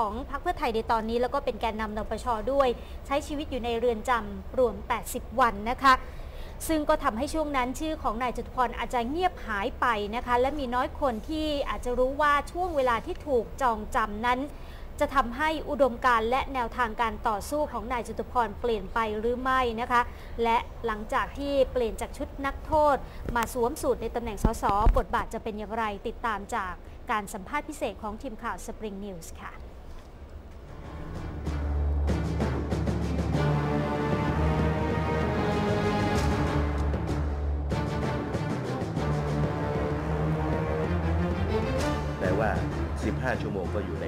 ของพรรคเพื่อไทยในตอนนี้แล้วก็เป็นแกนนำนปชด้วย ใช้ชีวิตอยู่ในเรือนจำรวม 80 วันนะคะ ซึ่งก็ทำให้ช่วงนั้นชื่อของนายจตุพรอาจจะเงียบหายไปนะคะ และมีน้อยคนที่อาจจะรู้ว่าช่วงเวลาที่ถูกจองจำนั้น จะทำให้อุดมการณ์และแนวทางการต่อสู้ของนายจตุพรเปลี่ยนไปหรือไม่นะคะ และหลังจากที่เปลี่ยนจากชุดนักโทษ มาสวมสูตรในตำแหน่งสสบทบาทจะเป็นอย่างไรติดตามจากการสัมภาษณ์พิเศษของทีมข่าว Spring News ค่ะ 5 ชั่วโมงก็อยู่ใน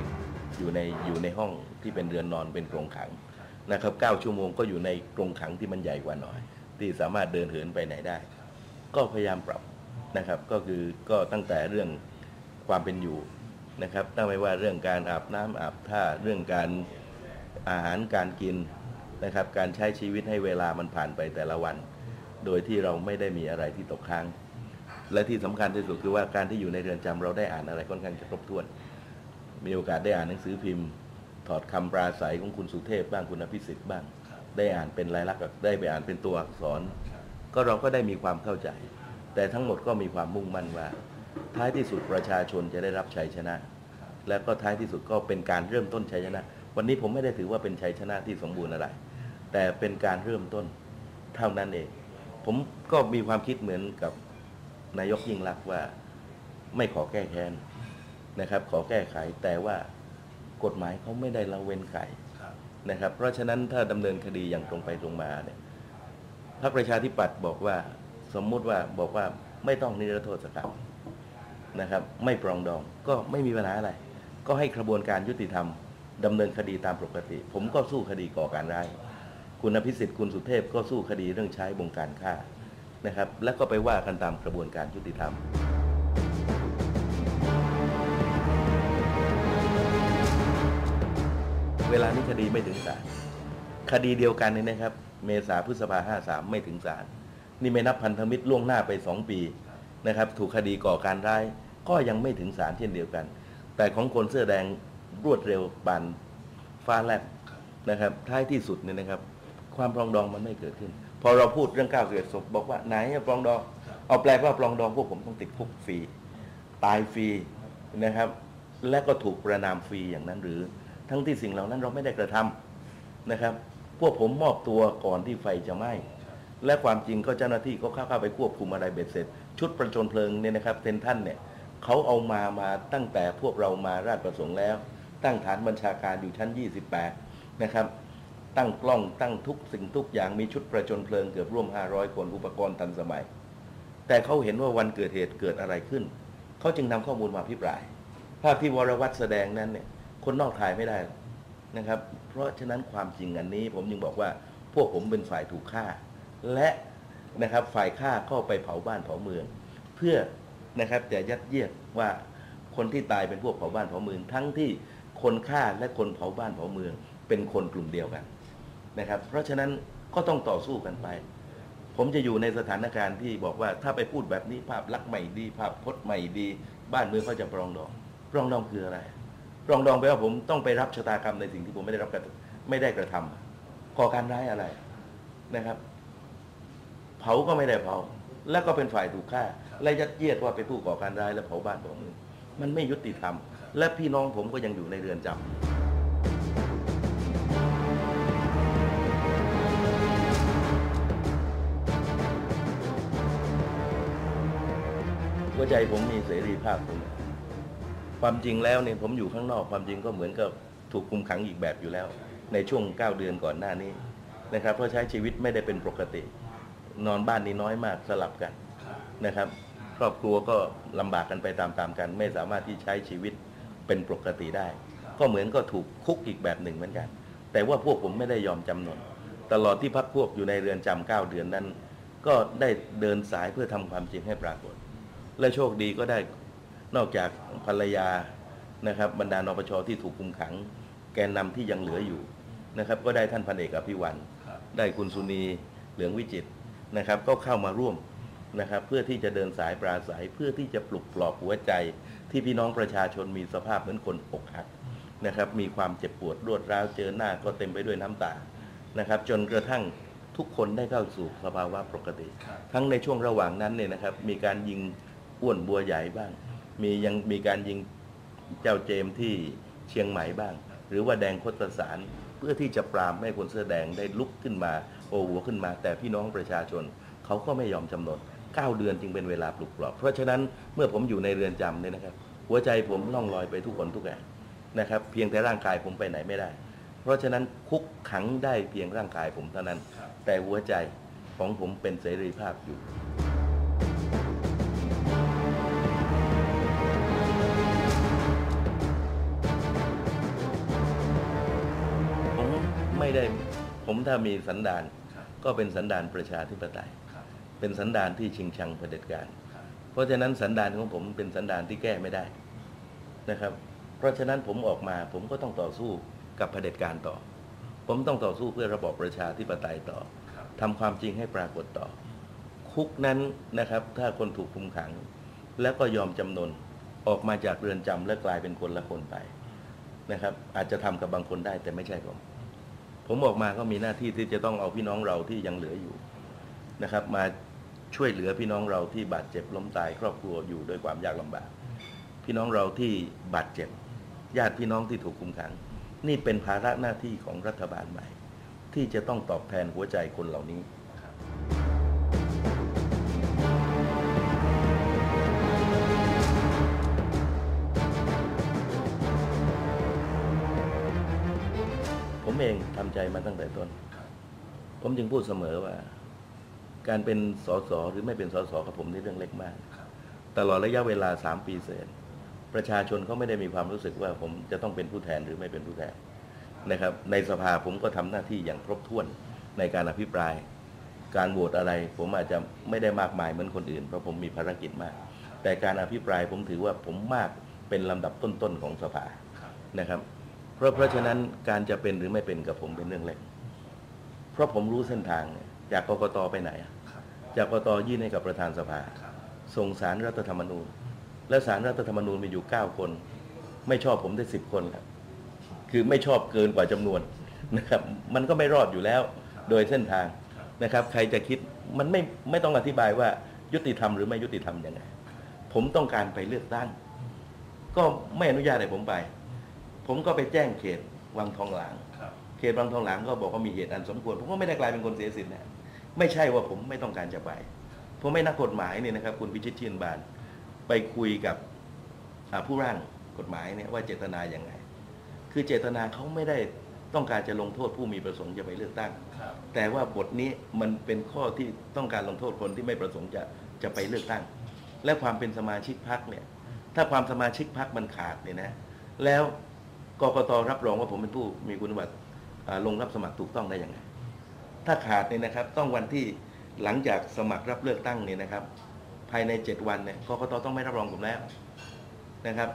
อยู่ในอยู่ในห้องที่เป็นเรือนนอนเป็นกรงขังนะครับ9ชั่วโมงก็อยู่ในกรงขังที่มันใหญ่กว่าหน่อย ที่สามารถเดินเหินไปไหนได้ ก็พยายามปรับนะครับ ก็คือก็ตั้งแต่เรื่องความเป็นอยู่นะครับตั้งไม่ว่าเรื่องการอาบน้ำอาบท่าเรื่องการอาหารการกินนะครับการใช้ชีวิตให้เวลามันผ่านไปแต่ละวัน โดยที่เราไม่ได้มีอะไรที่ตกค้าง และที่สำคัญที่สุดคือว่าการที่อยู่ในเรือนจำเราได้อ่านอะไรค่อนข้างจะครบถ้วน มีโอกาสได้อ่านหนังสือพิมพ์ ถอดคำปราศัยของคุณสุเทพบ้างคุณอภิสิทธิ์บ้าง ได้อ่านเป็นลายลักษณ์ได้ไปอ่านเป็นตัวอักษร ก็เราก็ได้มีความเข้าใจ แต่ทั้งหมดก็มีความมุ่งมั่นว่า ท้ายที่สุดประชาชนจะได้รับชัยชนะ และก็ท้ายที่สุดก็เป็นการเริ่มต้นชัยชนะ วันนี้ผมไม่ได้ถือว่าเป็นชัยชนะที่สมบูรณ์อะไร แต่เป็นการเริ่มต้นเท่านั้นเอง ผมก็มีความคิดเหมือนกับนายกยิ่งรักษณ์ว่าไม่ขอแก้แค้น นะครับ ขอแก้ไขแต่ว่ากฎหมายเขาไม่ได้ละเว้นไขนะครับ เพราะฉะนั้นถ้าดำเนินคดีอย่างตรงไปตรงมาเนี่ยพรรคประชาธิปัตย์บอกว่าสมมุติว่าบอกว่าไม่ต้องนิรโทษกรรมนะครับ ไม่ปรองดองก็ไม่มีปัญหาอะไร ก็ให้กระบวนการยุติธรรมดำเนินคดีตามปกติ ผมก็สู้คดีก่อการร้ายคุณอภิสิทธิ์คุณสุเทพก็สู้คดีเรื่องใช้บงการฆ่านะครับ แล้วก็ไปว่ากันตามกระบวนการยุติธรรม เวลานี้คดีไม่ถึงศาลคดีเดียวกันนี่นะครับ เมษาพฤษภาห้าสามไม่ถึงศาลนี่ไม่นับพันธมิตรล่วงหน้าไปสองปีนะครับ ถูกคดีก่อการร้ายก็ยังไม่ถึงศาลเช่นเดียวกัน แต่ของคนเสื้อแดงรวดเร็วบานฟ้าแลบนะครับท้ายที่สุดเนี่ยนะครับ ความปรองดองมันไม่เกิดขึ้น พอเราพูดเรื่องก้าวเกิดศพบอกว่าไหนปรองดอง เอาแปลว่าปรองดองพวกผมต้องติดคุกฟรีตายฟรีนะครับ และก็ถูกประนามฟรีอย่างนั้นหรือ ทั้งที่สิ่งเหล่านั้นเราไม่ได้กระทำนะครับ พวกผมมอบตัวก่อนที่ไฟจะไหม้และความจริงก็เจ้าหน้าที่ก็เข้าเข้าไปควบคุมอะไรเบ็ดเสร็จ ชุดประจนเพลิงเนี่ยนะครับเซนท่านเนี่ยเขาเอามามาตั้งแต่พวกเรามาราชประสงค์แล้ว ตั้งฐานบัญชาการอยู่ชั้น 28 นะครับ ตั้งกล้องตั้งทุกสิ่งทุกอย่างมีชุดประจนเพลิงเกือบร่วม 500 คนอุปกรณ์ทันสมัย แต่เขาเห็นว่าวันเกิดเหตุเกิดอะไรขึ้น เขาจึงนำข้อมูลมาพิปราย ภาพที่วรวัตรแสดงนั้นเนี่ย คนนอกถ่ายไม่ได้นะครับ เพราะฉะนั้นความจริงอันนี้ผมจึงบอกว่าพวกผมเป็นฝ่ายถูกฆ่า และนะครับฝ่ายฆ่าก็ไปเผาบ้านเผาเมือง เพื่อนะครับจะยัดเยียดว่าคนที่ตายเป็นพวกเผาบ้านเผาเมือง ทั้งที่คนฆ่าและคนเผาบ้านเผาเมือง เป็นคนกลุ่มเดียวกันนะครับ เพราะฉะนั้นก็ต้องต่อสู้กันไป ผมจะอยู่ในสถานการณ์ที่บอกว่าถ้าไปพูดแบบนี้ภาพลักษณ์ใหม่ดี ภาพพจน์ใหม่ดี บ้านเมืองเขาจะปรองดองปรองดองคืออะไร รองดองแปว่าผมต้องไปรับชะตากรรมในสิ่งที่ผมไม่ได้รับกระไม่ได้กระทำก่อการร้ายอะไรนะครับ เผาก็ไม่ได้เผา แล้วก็เป็นฝ่ายถูกฆ่า และยัดเยียดว่าเป็นผู้ก่อการร้ายและเผาบ้านเผาเมืองมันไม่ยุติธรรม และพี่น้องผมก็ยังอยู่ในเรือนจำหัวใจผมมีเสรีภาพตรงนี้ ความจริงแล้วเนี่ยผมอยู่ข้างนอกความจริงก็เหมือนกับถูกคุมขังอีกแบบอยู่แล้ว ในช่วง 9 เดือนก่อนหน้านี้นะครับเพราะใช้ชีวิตไม่ได้เป็นปกติ นอนบ้านนี่น้อยมากสลับกันนะครับ ครอบครัวก็ลำบากกันไปตามๆกัน ไม่สามารถที่ใช้ชีวิตเป็นปกติได้ ก็เหมือนก็ถูกคุกอีกแบบหนึ่งเหมือนกัน แต่ว่าพวกผมไม่ได้ยอมจำนนตลอดที่พักพวกอยู่ในเรือนจำเก้าเดือนนั้น ก็ได้เดินสายเพื่อทำความจริงให้ปรากฏ และโชคดีก็ได้ นอกจากภรรยานะครับบรรดานปชที่ถูกคุมขัง แกนนำที่ยังเหลืออยู่นะครับ ก็ได้ท่านพันเอกอภิวันได้คุณสุนีเหลืองวิจิตรนะครับ ก็เข้ามาร่วมนะครับ เพื่อที่จะเดินสายปราศัยเพื่อที่จะปลุกปลอบหัวใจ ที่พี่น้องประชาชนมีสภาพเหมือนคนอกหักนะครับ มีความเจ็บปวดรวดร้าวเจอหน้าก็เต็มไปด้วยน้ำตานะครับ จนกระทั่งทุกคนได้เข้าสู่สภาวะปกติครับทั้งในช่วงระหว่างนั้นเนี่ยนะครับ มีการยิงอ้วนบัวใหญ่บ้าง มียังมีการยิงเจ้าเจมที่เชียงใหม่บ้าง หรือว่าแดงโคตสารเพื่อที่จะปรามไม่ให้คนเสื้อแดงได้ลุกขึ้นมา โอหัวขึ้นมา แต่พี่น้องประชาชนเขาก็ไม่ยอมจำนน9 เดือนจึงเป็นเวลาปลุกปลอบ เพราะฉะนั้นเมื่อผมอยู่ในเรือนจำเนี่ยนะครับ หัวใจผมล่องลอยไปทุกคนทุกแห่งนะครับ เพียงแต่ร่างกายผมไปไหนไม่ได้ เพราะฉะนั้นคุกขังได้เพียงร่างกายผมเท่านั้น แต่หัวใจของผมเป็นเสรีภาพอยู่ ไม่ได้ ผมถ้ามีสันดานครับก็เป็นสันดานประชาธิปไตยครับเป็นสันดานที่ชิงชังเผด็จการครับเพราะฉะนั้นสันดานของผมเป็นสันดานที่แก้ไม่ได้นะครับ เพราะฉะนั้นผมออกมาผมก็ต้องต่อสู้กับเผด็จการต่อ ผมต้องต่อสู้เพื่อระบอบประชาธิปไตยต่อครับทำความจริงให้ปรากฏต่อ คุกนั้นนะครับ ถ้าคนถูกคุมขัง แล้วก็ยอมจำนนออกมาจากเรือนจำและกลายเป็นคนละคนไปนะครับ อาจจะทำกับบางคนได้แต่ไม่ใช่ผม ผมออกมาก็มีหน้าที่ที่จะต้องเอาพี่น้องเราที่ยังเหลืออยู่นะครับ มาช่วยเหลือพี่น้องเราที่บาดเจ็บล้มตายครอบครัวอยู่ด้วยความยากลำบาก พี่น้องเราที่บาดเจ็บ ญาติพี่น้องที่ถูกคุมขัง นี่เป็นภาระหน้าที่ของรัฐบาลใหม่ ที่จะต้องตอบแทนหัวใจคนเหล่านี้ เองทำใจมาตั้งแต่ต้นครับผมจึงพูดเสมอว่า การเป็นสสหรือไม่เป็นสสกับผมนี่เรื่องเล็กมากครับตลอดระยะเวลาสามปีเศษประชาชนเขาไม่ได้มีความรู้สึกว่าผมจะต้องเป็นผู้แทนหรือไม่เป็นผู้แทนนะครับ ในสภาผมก็ทำหน้าที่อย่างครบถ้วนในการอภิปราย การโหวตอะไร ผมอาจจะไม่ได้มากมายเหมือนคนอื่นเพราะผมมีภารกิจมาก แต่การอภิปรายผมถือว่าผมมากเป็นลำดับต้นๆของสภาครับนะครับเพ ราะเพราะฉะนั้นการจะเป็นหรือไม่เป็นกับผมเป็นเรื่องเล็ก เพราะผมรู้เส้นทางเนี่ยจากกกตไปไหนอะครับจากกกตยื่นให้กับประธานสภาครับส่งสารรัฐธรรมนูญ และสารรัฐธรรมนูญมีอยู่ 9 คน ไม่ชอบผมได้10คนครับคือไม่ชอบเกินกว่าจำนวนนะครับ มันก็ไม่รอดอยู่แล้วโดยเส้นทางนะครับ ใครจะคิดมันไม่ไม่ต้องอธิบายว่ายุติธรรมหรือไม่ยุติธรรมยังไง ผมต้องการไปเลือกตั้ง ก็ไม่อนุญาตให้ผมไป ผมก็ไปแจ้งเขตวังทองหลางครับเขตบางทองหลางก็บอกว่ามีเหตุอันสมควร ผมก็ไม่ได้กลายเป็นคนเสียสิทธิ์นะไม่ใช่ว่าผมไม่ต้องการจะไป ผมไม่นักกฎหมายเนี่ยนะครับ คุณพิชิตชื่นบาน ไปคุยกับอ่าผู้ร่างกฎหมายเนี่ยว่าเจตนาอย่างไง คือเจตนาเขาไม่ได้ต้องการจะลงโทษผู้มีประสงค์จะไปเลือกตั้งครับแต่ว่าบทนี้มันเป็นข้อที่ต้องการลงโทษคนที่ไม่ประสงค์จะจะไปเลือกตั้ง และความเป็นสมาชิกพรรคเนี่ย ถ้าความสมาชิกพรรคมันขาดเนี่ยนะ แล้ว กกตรับรองว่าผมเป็นผู้มีคุณสมบัติลงรับสมัครถูกต้องได้ยังไง ถ้าขาดเนี่ยนะครับ ต้องวันที่หลังจากสมัครรับเลือกตั้งเนี่ยนะครับ ภายในเจ็ดวันเนี่ยกกตต้องไม่รับรองผมแล้วนะครับ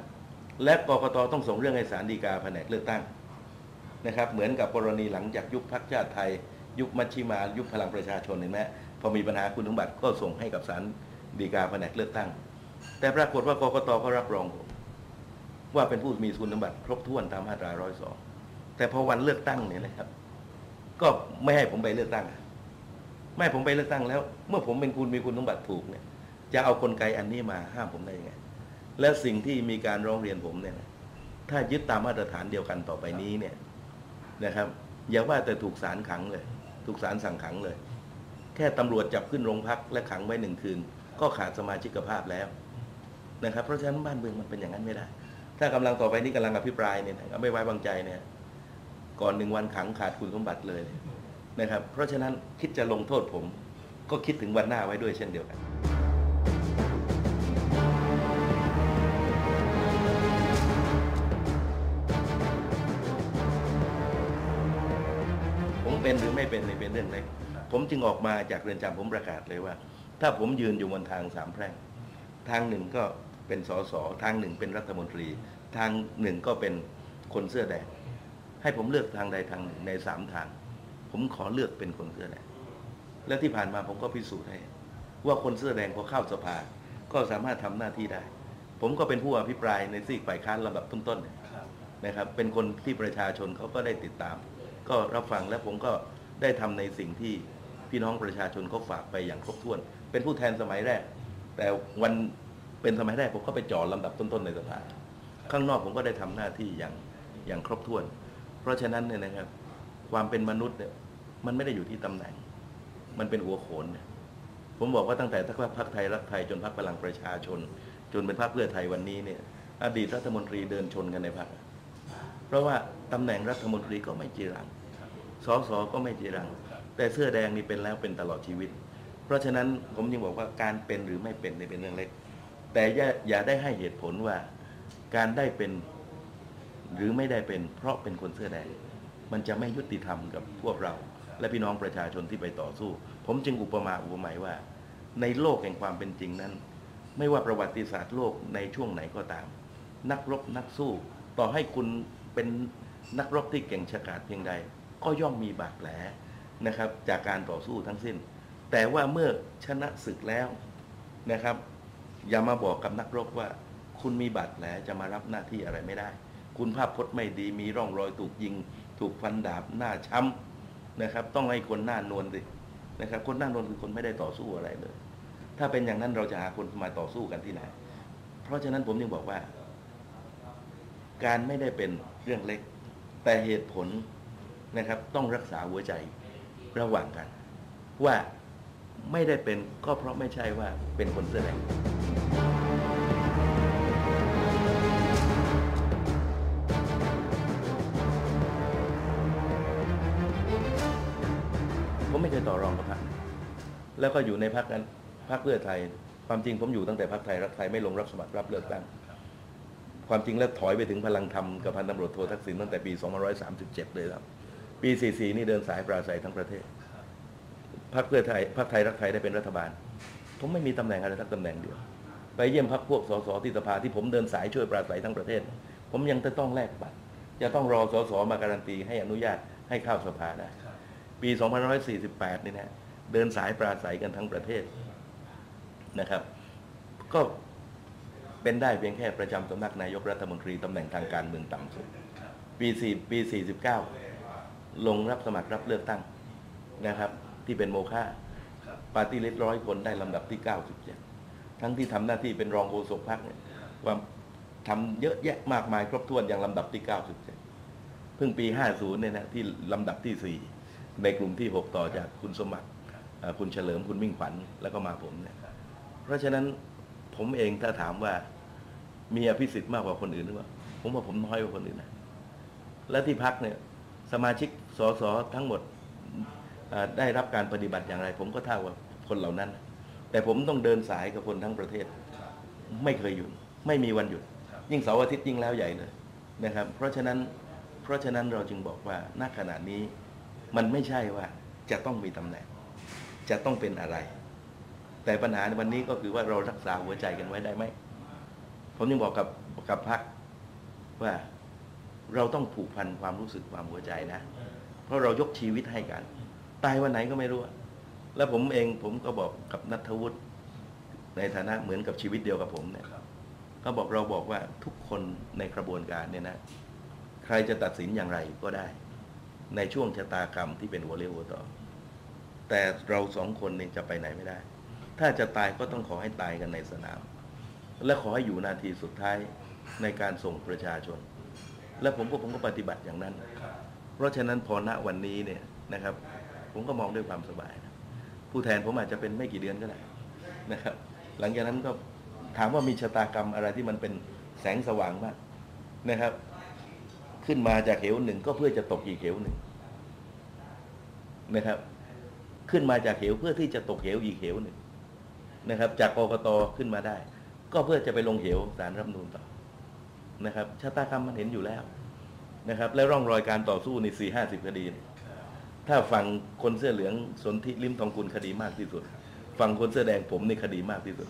และกกตต้องส่งเรื่องให้ศาลฎีกาแผนกเลือกตั้งนะครับ เหมือนกับกรณีหลังจากยุบพักชาติไทย ยุบมัชชิมา ยุบพลังประชาชนเห็นไหมพอมีปัญหาคุณสมบัติก็ส่งให้กับศาลฎีกาแผนกเลือกตั้ง แต่ปรากฏว่ากกตเขารับรองผม ว่าเป็นผู้มีคุณสมบัติครบถ้วนตามมาตราร้อยสองแต่พอวันเลือกตั้งเนี่ยนะครับ ก็ไม่ให้ผมไปเลือกตั้ง ไม่ให้ผมไปเลือกตั้งแล้ว เมื่อผมเป็นคุณมีคุณสมบัติถูกเนี่ย จะเอากลไกอันนี้มาห้ามผมได้ยังไง และสิ่งที่มีการร้องเรียนผมเนี่ยนะถ้ายึดตามมาตรฐานเดียวกันต่อไปนี้เนี่ยนะครับ อย่าว่าแต่ถูกศาลขังเลย ถูกศาลสั่งขังเลย แค่ตำรวจจับขึ้นโรงพักและขังไว้หนึ่งคืน ก็ขาดสมาชิกภาพแล้วนะครับ เพราะฉะนั้นบ้านเมืองมันเป็นอย่างนั้นไม่ได้ ถ้ากำลังต่อไปนี้กำลังอภิปรายเนี่ยนะไม่ไว้วางใจเนี่ย ก่อนหนึ่งวันขังขาดคุณสมบัติเลยนะครับ เพราะฉะนั้นคิดจะลงโทษผม ก็คิดถึงวันหน้าไว้ด้วยเช่นเดียวกันผมเป็นหรือไม่เป็นในเป็นเรื่องเล็กผมจึงออกมาจากเรือนจำผมประกาศเลยว่า ถ้าผมยืนอยู่บนทางสามแพร่ง ทางหนึ่งก็ เป็นสสทางหนึ่งเป็นรัฐมนตรี ทางหนึ่งก็เป็นคนเสื้อแดงให้ผมเลือกทางใดทางหนึ่งในสามทาง ผมขอเลือกเป็นคนเสื้อแดงและที่ผ่านมาผมก็พิสูจน์ให้ว่าคนเสื้อแดงพอเข้าสภา ก็สามารถทำหน้าที่ได้ ผมก็เป็นผู้อภิปรายในซีกฝ่ายค้านลำดับต้นๆเนี่ยครับนะครับ เป็นคนที่ประชาชนเขาก็ได้ติดตาม ก็รับฟังและผมก็ได้ทำในสิ่งที่พี่น้องประชาชนเขาฝากไปอย่างครบถ้วน เป็นผู้แทนสมัยแรก แต่วัน เป็นสมัยแรกผมก็ไปจ่อลำดับต้นๆในสภาข้างนอกผมก็ได้ทำหน้าที่อย่างอย่างครบถ้วน เพราะฉะนั้นเนี่ยนะครับ ความเป็นมนุษย์เนี่ยมันไม่ได้อยู่ที่ตำแหน่ง มันเป็นหัวโขนเนี่ยผมบอกว่าตั้งแต่ทักพรรคไทยรักไทยจนพรรคพลังประชาชน จนเป็นพรรคเพื่อไทยวันนี้เนี่ยอดีตรัฐมนตรีเดินชนกันในพรรคเพราะว่าตำแหน่งรัฐมนตรีก็ไม่จีรังสสก็ไม่จีรัง แต่เสื้อแดงนี่เป็นแล้วเป็นตลอดชีวิต เพราะฉะนั้นผมยังบอกว่าการเป็นหรือไม่เป็นนี่เป็นเรื่องเล็ก แต่อย่าได้ให้เหตุผลว่าการได้เป็นหรือไม่ได้เป็นเพราะเป็นคนเสื้อแดง มันจะไม่ยุติธรรมกับพวกเรา และพี่น้องประชาชนที่ไปต่อสู้ ผมจึงอุปมาอุปไมยว่า ในโลกแห่งความเป็นจริงนั้น ไม่ว่าประวัติศาสตร์โลกในช่วงไหนก็ตาม นักรบนักสู้ ต่อให้คุณเป็นนักรบที่เก่งฉกาจเพียงใด ก็ย่อมมีบาดแผลนะครับ จากการต่อสู้ทั้งสิ้น แต่ว่าเมื่อชนะศึกแล้วนะครับ อย่ามาบอกกับนักรบว่า คุณมีบาดแผลจะมารับหน้าที่อะไรไม่ได้ คุณภาพพจน์ไม่ดีมีร่องรอยถูกยิง ถูกฟันดาบหน้าช้ำนะครับ ต้องให้คนหน้านวลสินะครับ คนหน้านวลคือคนไม่ได้ต่อสู้อะไรเลย ถ้าเป็นอย่างนั้นเราจะหาคนมาต่อสู้กันที่ไหน เพราะฉะนั้นผมยังบอกว่า การไม่ได้เป็นเรื่องเล็ก แต่เหตุผลนะครับ ต้องรักษาหัวใจระหว่างกัน ว่าไม่ได้เป็นก็เพราะไม่ใช่ว่าเป็นคนเสื้อแดง ต่อรองกับพรรคแล้วก็อยู่ในพรรคนั้นพรรคเพื่อไทย ความจริงผมอยู่ตั้งแต่พรรคไทยรักไทยไม่ลงรับสมัครรับเลือกตั้งความจริงแล้วถอยไปถึงพลังธรรมกับพันตำรวจโททักษิณตั้งแต่ปี 2537 เลยครับ ปี 44 นี่เดินสายปราศัยทั้งประเทศ พรรคเพื่อไทย พรรคไทยรักไทยได้เป็นรัฐบาล ผมไม่มีตำแหน่งอะไรสักตำแหน่งเดียว ไปเยี่ยมพรรคพวกสสที่สภาที่ผมเดินสายช่วยปราศัยทั้งประเทศ ผมยังจะต้องแลกบัตร จะต้องรอสสมาการันตีให้อนุญาตให้เข้าสภาได้ ปี 2548 นี่นะเดินสายปราศัยกันทั้งประเทศนะครับ ก็เป็นได้เพียงแค่ประจำสำนักนายกรัฐมนตรีตำแหน่งทางการเมืองต่ำสุด ปี4ปี 49 ลงรับสมัครรับเลือกตั้งนะครับ ที่เป็นโมฆะปาร์ตี้ลิสร้อยคนได้ลำดับที่ 97 ทั้งที่ทำหน้าที่เป็นรองโฆษกพรรคเนี่ยความทำเยอะแยะมากมายครบถ้วนอย่างลำดับที่ 97 เพิ่งปี 50 เนี่ยนะที่ลำดับที่ 4 ในกลุ่มที่ 6 ต่อจากคุณสมัครเอ่อคุณเฉลิมคุณมิ่งขวัญแล้วก็มาผมเนี่ยเพราะฉะนั้นผมเองถ้าถามว่ามีอภิสิทธิ์มากกว่าคนอื่นหรือเปล่าผมว่าผมน้อยกว่าคนอื่นนะและที่พักเนี่ยสมาชิกสสทั้งหมดได้รับการปฏิบัติอย่างไร ผมก็เท่ากับคนเหล่านั้น แต่ผมต้องเดินสายกับคนทั้งประเทศ ไม่เคยหยุดไม่มีวันหยุด ยิ่งเสาร์อาทิตย์ยิ่งแล้วใหญ่เลยนะครับ เพราะฉะนั้นเพราะฉะนั้นเราจึงบอกว่าณขณะนี้ มันไม่ใช่ว่าจะต้องมีตำแหน่ง จะต้องเป็นอะไร แต่ปัญหาในวันนี้ก็คือว่าเรารักษาหัวใจกันไว้ได้ไหมผมยังบอกกับกับพักว่าเราต้องผูกพันความรู้สึกความหัวใจนะ เพราะเรายกชีวิตให้กัน ตายวันไหนก็ไม่รู้อะแล้วผมเองผมก็บอกกับนัทวุฒิในฐานะเหมือนกับชีวิตเดียวกับผมเนี่ยก็บอกเราบอกว่าทุกคนในกระบวนการเนี่ยนะ ใครจะตัดสินอย่างไรก็ได้ ในช่วงชะตากรรมที่เป็นหัวเรียวหัวต่อ แต่เราสองคนเนี่ยจะไปไหนไม่ได้ ถ้าจะตายก็ต้องขอให้ตายกันในสนาม และขอให้อยู่นาทีสุดท้ายในการส่งประชาชน และผมก็ผมก็ปฏิบัติอย่างนั้น เพราะฉะนั้นพอณวันนี้เนี่ยนะครับ ผมก็มองด้วยความสบายนะผู้แทนผมอาจจะเป็นไม่กี่เดือนก็ได้นะครับ หลังจากนั้นก็ถามว่ามีชะตากรรมอะไรที่มันเป็นแสงสว่างมากนะครับ ขึ้นมาจากเหวหนึ่งก็เพื่อจะตกอีกเหวหนึ่งนะครับ ขึ้นมาจากเหวเพื่อที่จะตกเหวอีกเหวหนึ่งนะครับ จากกกตขึ้นมาได้ ก็เพื่อจะไปลงเหวสารรัฐมนูญต่อนะครับชะตากรรมมันเห็นอยู่แล้วนะครับ และร่องรอยการต่อสู้ในสี่ห้าสิบคดี ถ้าฝั่งคนเสื้อเหลืองสนธิลิมทองกุลคดีมากที่สุด ฝั่งคนเสื้อแดงผมในคดีมากที่สุด